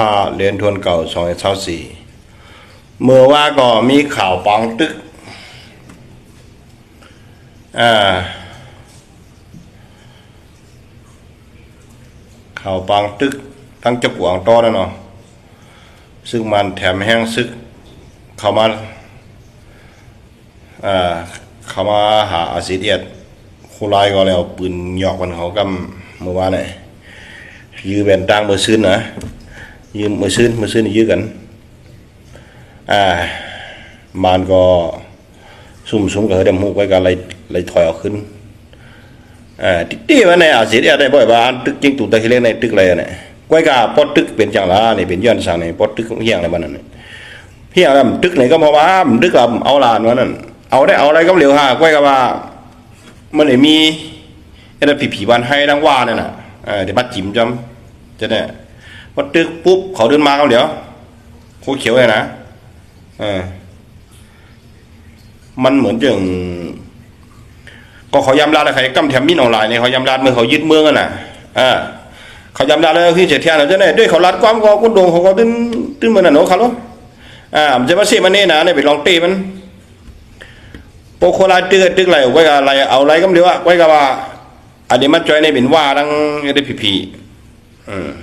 พาเรียนทวนเก่าสองเช้าสี่เมื่อว่าก็มีข่าวปังตึกอ่าข่าวปังตึก ทั้งจักหวางต้อนะเนาะซึ่งมันแถมแห้งซึก เข้ามาอ่าเข้ามาหาอาซิเดียดคูไลก็แล้วปืนหยอกมันเขากำเมื่อวานเนี่ยยือแบนตั้งมือซื้นนะ ยืมมือซื้นมือซื้นยื้อกัน อ่ามันก็ซุ่มซุ่มกับเดมหูไว้กันเลยเลยถอยออกขึ้นอ่าที่ที่มันในอาเซียนได้บ่อยว่าอันตึกจริงตุตะคิเลในตึกเลยเนี่ยก้อยกาปอดตึกเป็นจังละนี่เป็นย้อนสั่งนี่ปอดตึกเฮียงอะไรบ้านนั่นเฮียงอะไรตึกไหนก็มาว่าตึกกับเอาลานว่านั่นเอาได้เอาอะไรก็เหลียวหาก้อยกาว่า มันเลยมีอะไอ้ผีผีวันให้ดังว่าเนี่ยน่ะเออเดี๋ยวบัดจิ้มจำจะเนี่ย พอตึกปุ๊บเขาเดินมาเขาเดี๋ยวโคเขียวเลยนะเออมันเหมือนอย่างก็เขายำลาดใครกำแถมมินออนไลน์เนี่ยเขายำลาดเมื่อเขายึดเมืองกันน่ะอ่าเขายำลาดแล้วคือเสียเทียนเราจะได้ด้วยเขาลัดความก็กุนดงเขาก็ตึ้นตึ้นเหมือนน่ะเนาะเขาเนาะอ่ามันจะมาเสียมันนี่นะเนี่ยไปลองตีมันโปโคลาตึกตึกอะไรไว้กับอะไรเอาอะไรก็ไม่รู้ว่าไว้กับว่าอันนี้มันจอยในเป็นว่าดังได้ผีผีอืมตัวมันก็หันนะมันวัดเจ็บดีเว้ยเมืองใหญ่มันก็คนกุโตเมืองก็รู้เออกำพองว่าเฮียงตึกตึกกันว่าผมปลายแก่ว่านั่นเออมันปอปองวนนำนำบนไกลๆค่ะอ่าตึกไอ้มั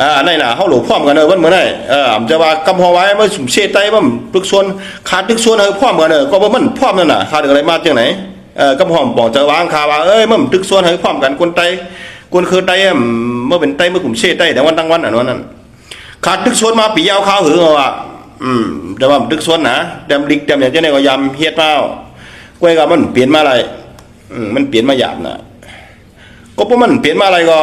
อ่าในน่ะเฮาหลูพร้อมกันเด้อมันเหมือนไดเออจะว่ากำพอไว้มันสุมเชไตบ่ตึกส่วนขาดตึกส่วนเฮาพร้อมกันเด้อก็บ่มันพร้อมนั่นน่ะขาดอะไรมาจังไหนเออกำพอมบอกจะวางคาว่าเอ้ยมันตึกส่วนเฮาพร้อมกันคนไตคนคือไตเมื่อเป็นไตเมื่อกลุ่มเชไตแต่วันตั้งวันอันนั้นนั่นขาดตึกส่วนมาปียาวขาวหือว่าอืมแต่ว่าตึกส่วนนะแดมลิกแดมอย่างเจังได๋ก็ยำเฮ็ดเปล่ากล้วยก็มันเปลี่ยนมาอะไรอืมมันเปลี่ยนมาหยาบน่ะ ก็เพราะมันเปลี่ยนมาอะไรก็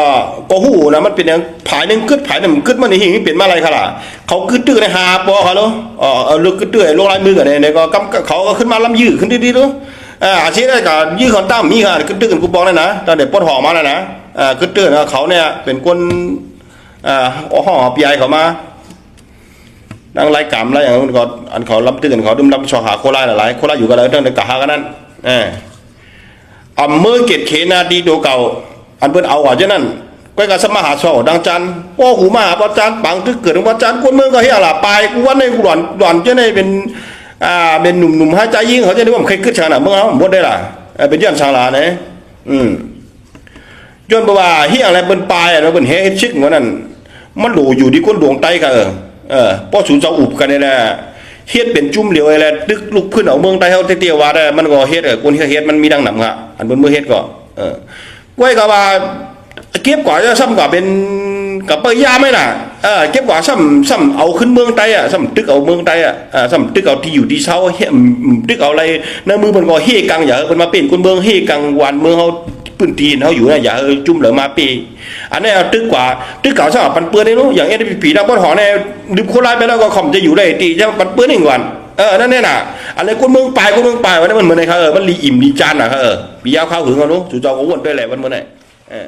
ก็หูนะมันเป็นอย่างผายหนึ่งกึดผายหนึ่งกึดมันนี่หิงเปลี่ยนมาอะไรค่ะล่ะเขากึดตื้อในหาปอเขาเนาะอ๋อเออลึกกึดตื้อลงลายมือกันเนี่ยก็กำเขาก็ขึ้นมาลำยื้อขึ้นดีๆเนาะอ่าอาชีพได้ก็ยื้อเขาตั้มมีค่ะกึดตื้อกันกูบอกเลยนะตอนเด็กปวดหอมาแล้วนะอ่ากึดตื้อนะเขาเนี่ยเป็นคนอ่าอ๋อห่อปีไอเขามาดังไรกรรมไรอย่างนั้นก็อันเขาลำตื้อกันเขาดุมลำชอหาโคราชหลายโคราชอยู่กันแล้วตั้งแต่กะหากันนั้นเอออำเมอเกตเขนาดีโดเก่า อันเพิ่นเอาว่าจังนั้นก้อยก็สมาหาชอดังจันป้หูมาบ่จันปังทึกเกิดบ่จันคนเมืองก็เฮียล่ะปกูว่าในกูหลอนหลอนจังได๋เป็นอ่าเป็นหนุ่มๆหายใจยิงเขาจะได้ว่ามันเคยขึ้นชาน่ะเมืองเอาบ่ได้ล่ะเออเป็นย้อนชาลาเนะอืมจนบ่ว่าเฮียอะไรเพิ่นปลายแล้วเพิ่นเฮ็ดชิกว่านั้นมันหลูอยู่ที่คนดวงไตก็เออเออป้อศูนย์เจ้าอุบกันนี่แหละเฮ็ดเป็นจุ่มเหลียวไอ้แหละตึกลุกขึ้นเอาเมืองไตเฮาเตี้ยๆว่าได้มันก็เฮ็ดเออคนเฮ็ดมันมีดังหนำค่ะอันเพิ่นมือเฮ็ดก็เออ ไว้ก็ว่าเก็บกว่าจะซ้ำกว่าเป็นกับเปยาไหมล่ะเออเก็บกว่าซ้ำซ้ำเอาขึ้นเมืองไต้อะซ้ำตึกเอาเมืองไต้อะอ่าซ้ำตึกเอาที่อยู่ที่เช่าเฮตึกเอาอะไรในมือมันก็เฮกังอย่าเพิ่นมาเป็นคนเมืองเฮกังวันเมืองเฮาปืนตีนเฮาอยู่นะอย่าจุ่มเหลือมาปีอันนี้เอาตึกกว่าตึกเก่าซ้ำปันเปื้อนนี่เนาะอย่างเอ็นผีดังบ่หอเนี่ยดึบโคราชไปแล้วก็ขอมจะอยู่ได้ตีจะปันเปื้อนอีกวัน เออนั่นแน่น่ะอะไรคนเมืองปลายคนเมืองปลายวันนั้นมันเหมือนไงครับเออมันลีอิ่มลีจานน่ะครับเออปียาวข้าวหึงเอานาะจู่จ้าก็อ้วนไปแหละวันเมื่อไหร่เออ